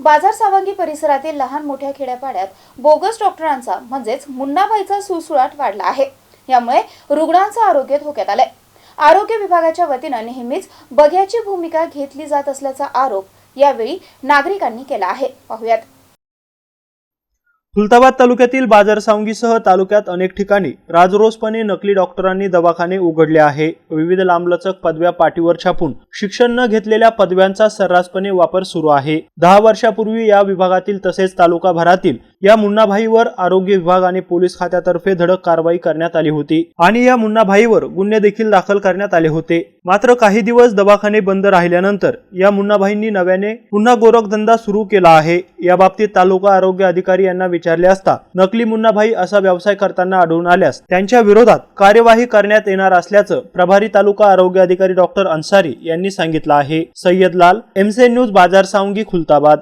बाजार सावंगी परिसरातील लहान मोठ्या खेड्यापाड्यात बोगस डॉक्टरांचा म्हणजेच मुन्नाबाईचा सुळसुळाट वाढला आहे. यामुळे रुग्णांचं आरोग्य धोक्यात आलंय. आरोग्य विभागाच्या वतीनं नेहमीच बघ्याची भूमिका घेतली जात असल्याचा आरोप यावेळी नागरिकांनी केला आहे. पाहुयात. खुलताबाद तालुक्यातील बाजारसावंगीसह तालुक्यात अनेक ठिकाणी राजरोसपणे नकली डॉक्टरांनी दवाखाने उघडले आहे. विविध लांबलचक पदव्या पाठीवर छापून शिक्षण न घेतलेल्या पदव्यांचा सर्रासपणे वापर सुरू आहे. दहा वर्षापूर्वी या विभागातील तसेच तालुकाभरातील या मुन्नाभाईवर आरोग्य विभाग आणि पोलीस खात्यातर्फे धडक कारवाई करण्यात आली होती आणि या मुन्नाभाईवर गुन्हे देखील दाखल करण्यात आले होते. मात्र काही दिवस दवाखाने बंद राहिल्यानंतर या मुन्नाभाईंनी नव्याने पुन्हा गोरखधंदा सुरू केला आहे. या बाबतीत तालुका आरोग्य अधिकारी यांना विचारले असता नकली मुन्नाभाई असा व्यवसाय करताना आढळून आल्यास त्यांच्या विरोधात कार्यवाही करण्यात येणार असल्याचं प्रभारी तालुका आरोग्य अधिकारी डॉक्टर अन्सारी यांनी सांगितलं आहे. सय्यद लाल एमसे न्यूज बाजार सावंगी खुलताबाद.